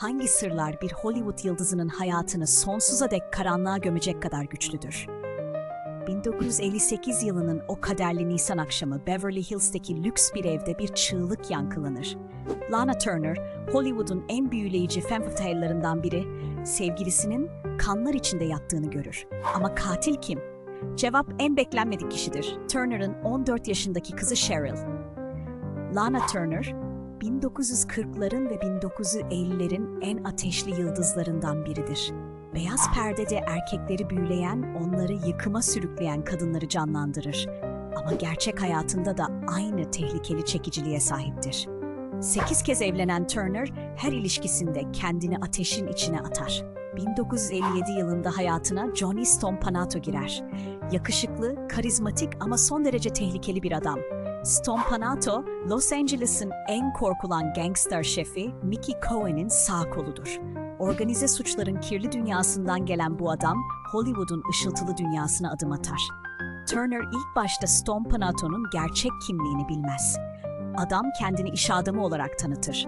hangi sırlar bir Hollywood yıldızının hayatını sonsuza dek karanlığa gömecek kadar güçlüdür? 1958 yılının o kaderli Nisan akşamı Beverly Hills'teki lüks bir evde bir çığlık yankılanır. Lana Turner, Hollywood'un en büyüleyici femme biri, sevgilisinin kanlar içinde yattığını görür. Ama katil kim? Cevap en beklenmedik kişidir. Turner'ın 14 yaşındaki kızı Cheryl. Lana Turner, 1940'ların ve 1950'lerin en ateşli yıldızlarından biridir. Beyaz perdede erkekleri büyüleyen, onları yıkıma sürükleyen kadınları canlandırır. Ama gerçek hayatında da aynı tehlikeli çekiciliğe sahiptir. Sekiz kez evlenen Turner, her ilişkisinde kendini ateşin içine atar. 1957 yılında hayatına Johnny Stompanato girer. Yakışıklı, karizmatik ama son derece tehlikeli bir adam. Stompanato, Los Angeles'ın en korkulan gangster şefi Mickey Cohen'in sağ koludur. Organize suçların kirli dünyasından gelen bu adam, Hollywood'un ışıltılı dünyasına adım atar. Turner ilk başta Stompanato'nun gerçek kimliğini bilmez. Adam kendini iş adamı olarak tanıtır.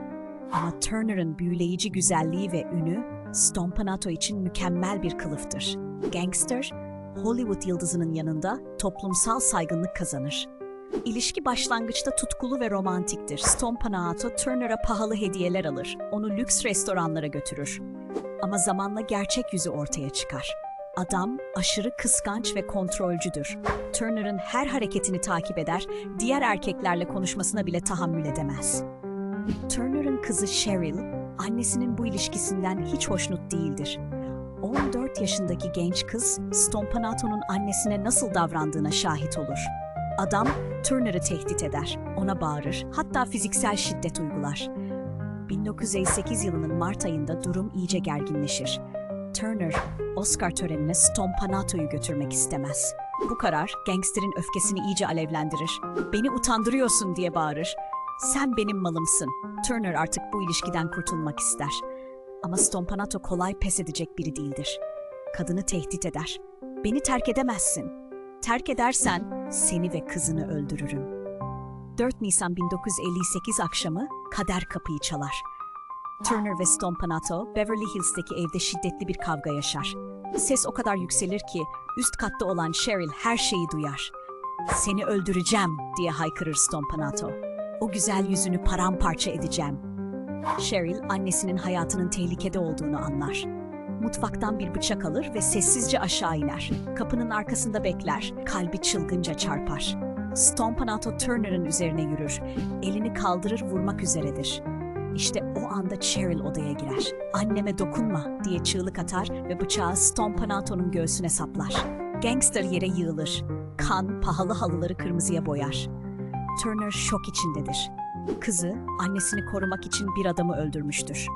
Ama Turner'ın büyüleyici güzelliği ve ünü, Stompanato için mükemmel bir kılıftır. Gangster, Hollywood yıldızının yanında toplumsal saygınlık kazanır. İlişki başlangıçta tutkulu ve romantiktir. Stompanato Turner'a pahalı hediyeler alır. Onu lüks restoranlara götürür. Ama zamanla gerçek yüzü ortaya çıkar. Adam aşırı kıskanç ve kontrolcüdür. Turner'ın her hareketini takip eder, diğer erkeklerle konuşmasına bile tahammül edemez. Turner'ın kızı Cheryl, annesinin bu ilişkisinden hiç hoşnut değildir. 14 yaşındaki genç kız, Stompanato'nun annesine nasıl davrandığına şahit olur. Adam Turner'ı tehdit eder, ona bağırır, hatta fiziksel şiddet uygular. 1958 yılının Mart ayında durum iyice gerginleşir. Turner, Oscar törenine Stompanato'yu götürmek istemez. Bu karar gangsterin öfkesini iyice alevlendirir. Beni utandırıyorsun diye bağırır. Sen benim malımsın. Turner artık bu ilişkiden kurtulmak ister. Ama Stompanato kolay pes edecek biri değildir. Kadını tehdit eder. Beni terk edemezsin. Terk edersen seni ve kızını öldürürüm. 4 Nisan 1958 akşamı kader kapıyı çalar. Turner ve Stompanato Beverly Hills'teki evde şiddetli bir kavga yaşar. Ses o kadar yükselir ki üst katta olan Cheryl her şeyi duyar. Seni öldüreceğim diye haykırır Stompanato. O güzel yüzünü paramparça edeceğim. Cheryl annesinin hayatının tehlikede olduğunu anlar. Mutfaktan bir bıçak alır ve sessizce aşağı iner. Kapının arkasında bekler, kalbi çılgınca çarpar. Stompanato Turner'ın üzerine yürür. Elini kaldırır vurmak üzeredir. İşte o anda Cheryl odaya girer. Anneme dokunma diye çığlık atar ve bıçağı Stompanato'nun göğsüne saplar. Gangster yere yığılır. Kan pahalı halıları kırmızıya boyar. Turner şok içindedir. Kızı annesini korumak için bir adamı öldürmüştür.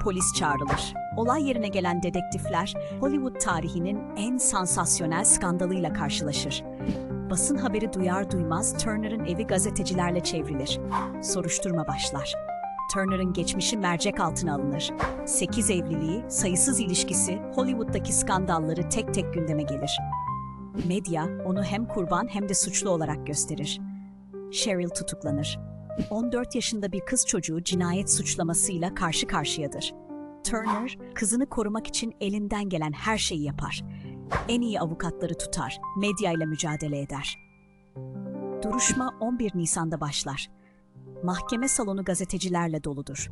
Polis çağrılır. Olay yerine gelen dedektifler Hollywood tarihinin en sansasyonel skandalıyla karşılaşır. Basın haberi duyar duymaz Turner'ın evi gazetecilerle çevrilir. Soruşturma başlar. Turner'ın geçmişi mercek altına alınır. Sekiz evliliği, sayısız ilişkisi, Hollywood'daki skandalları tek tek gündeme gelir. Medya onu hem kurban hem de suçlu olarak gösterir. Cheryl tutuklanır. 14 yaşında bir kız çocuğu cinayet suçlamasıyla karşı karşıyadır. Turner, kızını korumak için elinden gelen her şeyi yapar. En iyi avukatları tutar, medyayla mücadele eder. Duruşma 11 Nisan'da başlar. Mahkeme salonu gazetecilerle doludur.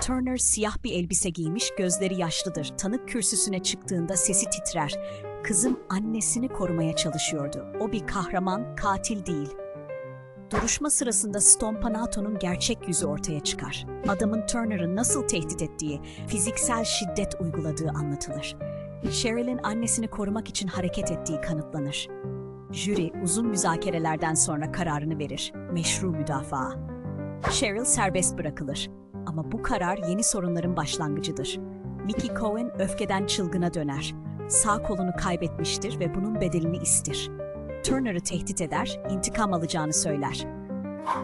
Turner siyah bir elbise giymiş, gözleri yaşlıdır. Tanık kürsüsüne çıktığında sesi titrer. Kızım annesini korumaya çalışıyordu. O bir kahraman, katil değil. Duruşma sırasında Stompanato'nun gerçek yüzü ortaya çıkar. Adamın Turner'ı nasıl tehdit ettiği, fiziksel şiddet uyguladığı anlatılır. Cheryl'in annesini korumak için hareket ettiği kanıtlanır. Jüri uzun müzakerelerden sonra kararını verir. Meşru müdafaa. Cheryl serbest bırakılır. Ama bu karar yeni sorunların başlangıcıdır. Mickey Cohen öfkeden çılgına döner. Sağ kolunu kaybetmiştir ve bunun bedelini istir. Turner'ı tehdit eder, intikam alacağını söyler.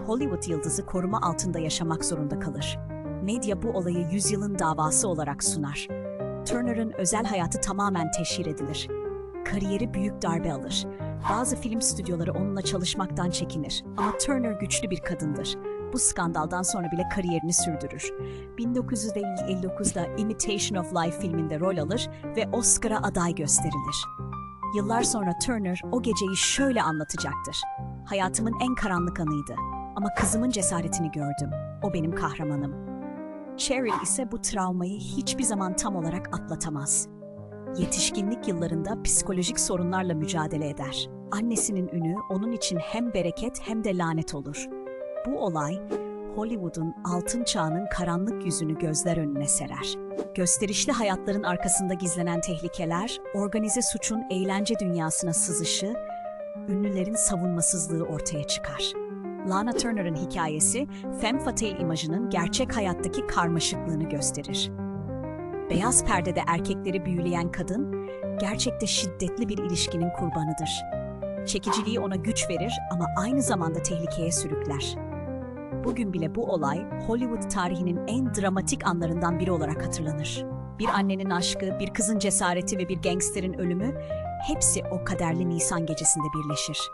Hollywood yıldızı koruma altında yaşamak zorunda kalır. Medya bu olayı yüzyılın davası olarak sunar. Turner'ın özel hayatı tamamen teşhir edilir. Kariyeri büyük darbe alır. Bazı film stüdyoları onunla çalışmaktan çekinir. Ama Turner güçlü bir kadındır. bu skandaldan sonra bile kariyerini sürdürür. 1959'da Imitation of Life filminde rol alır ve Oscar'a aday gösterilir. Yıllar sonra Turner o geceyi şöyle anlatacaktır. Hayatımın en karanlık anıydı ama kızımın cesaretini gördüm. O benim kahramanım. Cheryl ise bu travmayı hiçbir zaman tam olarak atlatamaz. Yetişkinlik yıllarında psikolojik sorunlarla mücadele eder. Annesinin ünü onun için hem bereket hem de lanet olur. Bu olay Hollywood'un altın çağının karanlık yüzünü gözler önüne serer. Gösterişli hayatların arkasında gizlenen tehlikeler, organize suçun eğlence dünyasına sızışı, ünlülerin savunmasızlığı ortaya çıkar. Lana Turner'ın hikayesi, femme fatale imajının gerçek hayattaki karmaşıklığını gösterir. Beyaz perdede erkekleri büyüleyen kadın, gerçekte şiddetli bir ilişkinin kurbanıdır. Çekiciliği ona güç verir ama aynı zamanda tehlikeye sürükler. Bugün bile bu olay Hollywood tarihinin en dramatik anlarından biri olarak hatırlanır. Bir annenin aşkı, bir kızın cesareti ve bir gangsterin ölümü hepsi o kaderli Nisan gecesinde birleşir.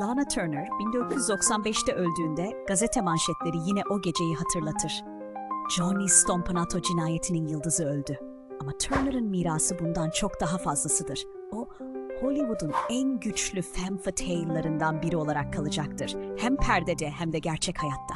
Lana Turner 1995'te öldüğünde gazete manşetleri yine o geceyi hatırlatır. Johnny Stompanato cinayetinin yıldızı öldü. Ama Turner'ın mirası bundan çok daha fazlasıdır. O Hollywood'un en güçlü femme fatale'larından biri olarak kalacaktır. Hem perdede hem de gerçek hayatta.